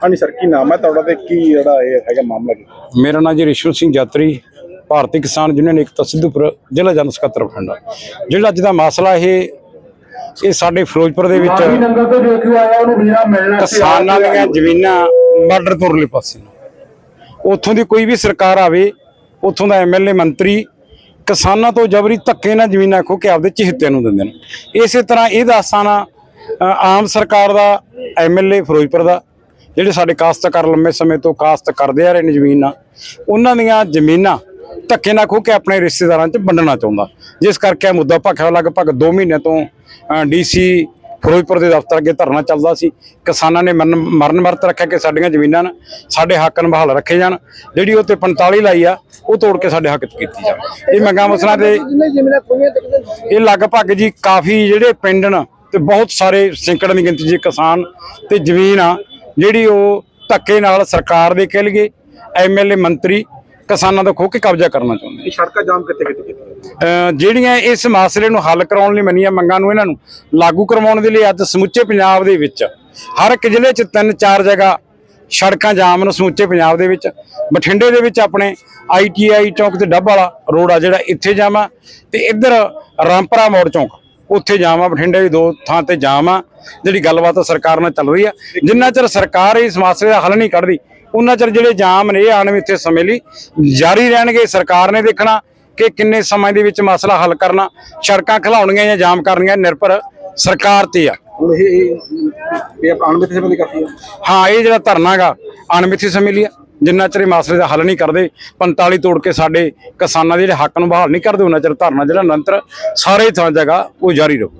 ਹਾਂਜੀ ਸਰ ਕੀ ਨਾਮ ਹੈ ਤੁਹਾਡਾ ਤੇ ਕੀ ਜਿਹੜਾ ਇਹ ਹੈਗਾ ਮਾਮਲਾ ਕੀ? ਮੇਰਾ ਨਾਮ ਜੀ ਰਿਸ਼ਵ ਸਿੰਘ ਯਾਤਰੀ ਭਾਰਤੀ ਕਿਸਾਨ ਯੂਨੀਅਨ ਏਕਤਾ ਸਿੱਧੂਪੁਰ ਜ਼ਿਲ੍ਹਾ ਜਨ ਸਕੱਤਰ ਬਠਿੰਡਾ। ਜਿਹੜਾ ਅੱਜ ਦਾ ਮਸਲਾ ਇਹ ਇਹ ਸਾਡੇ ਫਿਰੋਜ਼ਪੁਰ ਦੇ ਵਿੱਚ ਕਿਸਾਨਾਂ ਦੀਆਂ ਜ਼ਮੀਨਾਂ ਬਾਰਡਰ ਤੁਰਲੇ ਪਾਸੇ ਉੱਥੋਂ ਦੀ ਕੋਈ ਵੀ ਸਰਕਾਰ ਆਵੇ ਉੱਥੋਂ ਦਾ ਐਮਐਲਏ ਮੰਤਰੀ ਕਿਸਾਨਾਂ ਤੋਂ ਜਬਰੀ ਧੱਕੇ ਨਾਲ ਜ਼ਮੀਨਾਂ ਖੋ ਕੇ ਆਪਦੇ ਚਿਹਤਿਆਂ ਨੂੰ ਦਿੰਦੇ ਨੇ। ਇਸੇ ਤਰ੍ਹਾਂ ਇਹ ਦਾਸਤਾਨਾ ਅ, ਆਮ ਸਰਕਾਰ ਦਾ ਐਮਐਲਏ ਫਿਰੋਜ਼ਪੁਰ ਦਾ ਜਿਹੜੇ ਸਾਡੇ ਕਾਸ਼ਤਕਾਰ ਲੰਮੇ ਸਮੇਂ ਤੋਂ ਕਾਸ਼ਤ ਕਰਦੇ ਆ ਰਹੇ ਨੇ ਜ਼ਮੀਨਾਂ ਉਹਨਾਂ ਦੀਆਂ ਜ਼ਮੀਨਾਂ ਧੱਕੇ ਨਾਲ ਖੋ ਕੇ ਆਪਣੇ ਰਿਸ਼ਤੇਦਾਰਾਂ 'ਚ ਵੰਡਣਾ ਚਾਹੁੰਦਾ। ਜਿਸ ਕਰਕੇ ਇਹ ਮੁੱਦਾ ਭਖਿਆ ਲਗਭਗ 2 ਮਹੀਨੇ ਤੋਂ ਡੀਸੀ ਫਿਰੋਜ਼ਪੁਰ ਦੇ ਦਫ਼ਤਰ ਅੱਗੇ ਧਰਨਾ ਚੱਲਦਾ ਸੀ। ਕਿਸਾਨਾਂ ਨੇ ਮਰਨ ਮਰਨ ਵਰਤ ਰੱਖਿਆ ਕਿ ਸਾਡੀਆਂ ਜ਼ਮੀਨਾਂ ਨਾ ਸਾਡੇ ਹੱਕ ਨੂੰ ਬਹਾਲ ਰੱਖੇ ਜਾਣ। ਜਿਹੜੀ ਉਹ ਤੇ 45 ਲਾਈ ਆ ਉਹ ਤੋੜ ਕੇ ਸਾਡੇ ਹੱਕ 'ਚ ਕੀਤੀ ਜਾਵੇ ਇਹ ਮੰਗਾਂ ਮਸਲਾ ਦੇ ਇਹ ਲਗਭਗ ਜੀ ਕਾਫੀ ਜਿਹੜੇ ਪਿੰਡ ਨੇ ਤੇ ਬਹੁਤ ਸਾਰੇ ਸੈਂਕੜਾਂ ਦੀ ਗਿਣਤੀ 'ਚ ਕਿਸਾਨ ਤੇ ਜ਼ਮੀਨ ਆ। ਜਿਹੜੀ ਉਹ ਧੱਕੇ ਨਾਲ ਸਰਕਾਰ ਦੇ ਕਹਿ ਲਈਏ ਐਮਐਲਏ ਮੰਤਰੀ ਕਿਸਾਨਾਂ ਦਾ ਖੋ ਕੇ ਕਬਜ਼ਾ ਕਰਨਾ ਚਾਹੁੰਦੇ ਇਹ ਸੜਕਾਂ ਜਾਮ ਕਿੱਥੇ ਕਿੱਥੇ ਜਿਹੜੀਆਂ ਇਸ ਮਸਲੇ ਨੂੰ ਹੱਲ ਕਰਾਉਣ ਲਈ ਮੰਨੀਆਂ ਮੰਗਾਂ ਨੂੰ ਇਹਨਾਂ ਨੂੰ ਲਾਗੂ ਕਰਵਾਉਣ ਦੇ ਲਈ ਅੱਜ ਸਮੁੱਚੇ ਪੰਜਾਬ ਦੇ ਵਿੱਚ ਹਰ ਇੱਕ ਜ਼ਿਲ੍ਹੇ 'ਚ ਤਿੰਨ ਚਾਰ ਜਗ੍ਹਾ ਸੜਕਾਂ ਜਾਮ ਨੇ ਸਮੁੱਚੇ ਪੰਜਾਬ ਦੇ ਵਿੱਚ। ਬਠਿੰਡੇ ਦੇ ਵਿੱਚ ਆਪਣੇ ਆਈਟੀਆਈ ਚੌਂਕ ਤੇ ਡੱਬ ਵਾਲਾ ਰੋਡ ਆ ਜਿਹੜਾ ਇੱਥੇ ਜਾਮ ਆ ਤੇ ਇੱਧਰ ਰਾਮਪਰਾ ਮੋੜ ਚੌਂਕ। ਉੱਥੇ ਜਾਮ ਆ ਬਠਿੰਡੇ ਦੀ ਦੋ ਥਾਂ ਤੇ ਜਾਮ ਆ ਜਿਹੜੀ ਗੱਲਬਾਤ ਸਰਕਾਰ ਨਾਲ ਚੱਲ ਰਹੀ ਆ ਜਿੰਨਾ ਚਿਰ ਸਰਕਾਰ ਇਸ ਮਸਲੇ ਦਾ ਹੱਲ ਨਹੀਂ ਕੱਢਦੀ ਉਹਨਾਂ ਚਿਰ ਜਿਹੜੇ ਜਾਮ ਨੇ ਇਹ ਇੱਥੇ ਸਮੇਂ ਲਈ ਜਾਰੀ ਰਹਿਣਗੇ। ਸਰਕਾਰ ਨੇ ਦੇਖਣਾ ਕਿ ਕਿੰਨੇ ਸਮੇਂ ਦੇ ਵਿੱਚ ਮਸਲਾ ਹੱਲ ਕਰਨਾ ਸੜਕਾਂ ਖਲਾਉਣੀਆਂ ਜਾਂ ਜਾਮ ਕਰਨੀਆਂ ਨਿਰਭਰ ਸਰਕਾਰ ਤੇ ਆ। ਹੁਣ ਇਹ ਇਹ ਇਹ ਅਣਮਿੱਥੇ ਸਮੇਂ ਲਈ ਕਰਤੀ ਹੈ ਹਾਂ ਇਹ ਜਿਹੜਾ ਧਰਨਾ ਗਾ ਅਣਮਿੱਥੇ ਸਮੇਂ ਲਈ ਆ। ਜਿੰਨਾ ਚਿਰ ਇਹ ਮਸਲੇ ਦਾ ਹੱਲ ਨਹੀਂ ਕਰਦੇ 45 ਤੋੜ ਕੇ ਸਾਡੇ ਕਿਸਾਨਾਂ ਦੇ ਜਿਹੜੇ ਹੱਕ ਨੂੰ ਬਹਾਲ ਨਹੀਂ ਕਰਦੇ, ਉਹਨਾਂ ਚਿਰ ਧਰਨਾ ਜਿਹੜਾ ਨਿਰੰਤਰ ਸਾਰੇ ਥਾਂ ਜਗ੍ਹਾ ਉਹ ਜਾਰੀ ਰਹੂ।